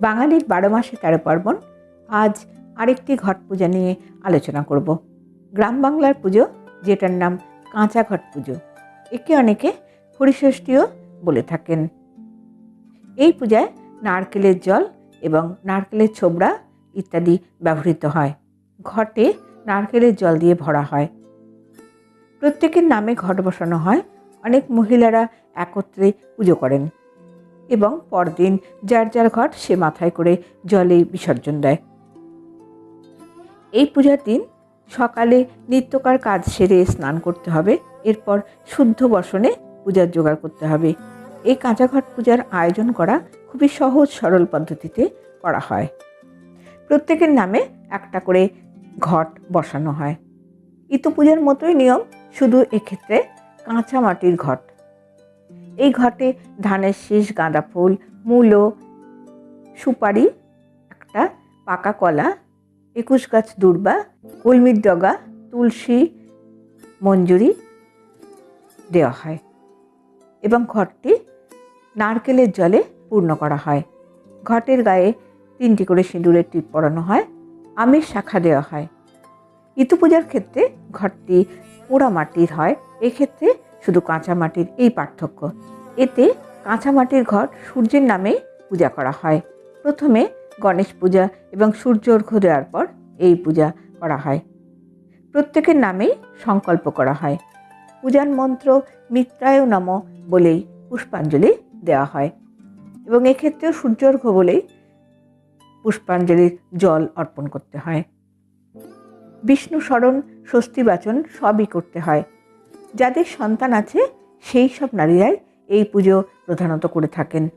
বাঙালির বারো মাসে তেরো পার্বণ, আজ আরেকটি ঘট পূজা নিয়ে আলোচনা করব। গ্রাম বাংলার পুজো, যেটার নাম কাঁচা ঘট পুজো। একে অনেকে হরিষষ্ঠীও বলে থাকেন। এই পূজায় নারকেলের জল এবং নারকেলের ছোবড়া ইত্যাদি ব্যবহৃত হয়। ঘটে নারকেলের জল দিয়ে ভরা হয়। প্রত্যেকের নামে ঘট বসানো হয়। অনেক মহিলারা একত্রে পুজো করেন। এবং পরদিন যার যার ঘট সে মাথায় করে জলে বিসর্জন দেয়। এই পূজার দিন সকালে নিত্যকার কাজ সেরে স্নান করতে হবে, এরপর শুদ্ধ বসনে পূজার জোগাড় করতে হবে। এই কাঁচা ঘট পূজার আয়োজন করা খুবই সহজ, সরল পদ্ধতিতে করা হয়। প্রত্যেকের নামে একটা করে ঘট বসানো হয়। ইতু পূজার মতোই নিয়ম, শুধু এক্ষেত্রে কাঁচা মাটির ঘট এই ঘটে ধানের শীষ, গাঁদা ফুল, মূলো, সুপারি, একটা পাকা কলা, একুশ গাছ দূর্বা, কলমির ডগা, তুলসী, মঞ্জুরি দেওয়া হয় এবং ঘরটি নারকেলের জলে পূর্ণ করা হয়। ঘটের গায়ে তিনটি করে সিঁদুরের টিপ পরানো হয়, আমের শাখা দেওয়া হয়। ইতু পূজার ক্ষেত্রে ঘরটি পোড়া মাটির হয়, এক্ষেত্রে শুধু কাঁচা মাটির এই পার্থক্য। এতে কাঁচা মাটির ঘট সূর্যের নামে পূজা করা হয়। প্রথমে গণেশ পূজা এবং সূর্য অর্ঘ্য দেওয়ার পর এই পূজা করা হয়। প্রত্যেকের নামেই সংকল্প করা হয়। পূজার মন্ত্র মিত্রায় নম বলেই পুষ্পাঞ্জলি দেওয়া হয়। এবং এক্ষেত্রেও সূর্যর্ঘ্য বলেই পুষ্পাঞ্জলির জল অর্পণ করতে হয়। বিষ্ণু স্মরণ স্বস্তিবাচন সবই করতে হয়। যাদের সন্তান আছে, সেই সব নারীরাই এই পুজো প্রধানত করে থাকেন।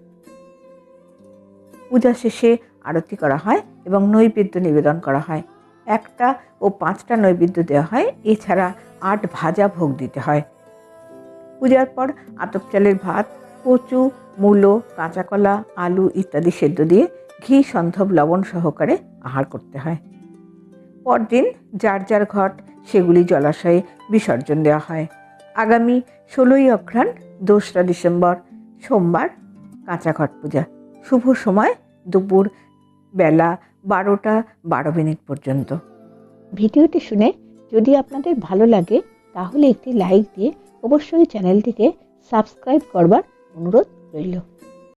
পূজা শেষে আরতি করা হয় এবং নৈবেদ্য নিবেদন করা হয়। একটা ও পাঁচটা নৈবেদ্য দেওয়া হয়, এছাড়া আট ভাজা ভোগ দিতে হয়। পূজার পর আতপ চালের ভাত, কচু, মূলো কাঁচা কলা আলু ইত্যাদি সেদ্ধ দিয়ে ঘি, সন্ধব, লবণ সহকারে আহার করতে হয়। পরদিন যার যার ঘট, সেগুলি জলাশয়ে বিসর্জন দেওয়া হয়। আগামী ষোলোই অঘ্রাণ, দোসরা ডিসেম্বর, সোমবার কাঁচা ঘট পূজা। শুভ সময়, দুপুর বেলা বারোটা বারো মিনিট পর্যন্ত। ভিডিওটি শুনে যদি আপনাদের ভালো লাগে, তাহলে একটি লাইক দিয়ে অবশ্যই চ্যানেলটিকে সাবস্ক্রাইব করবার অনুরোধ রইল।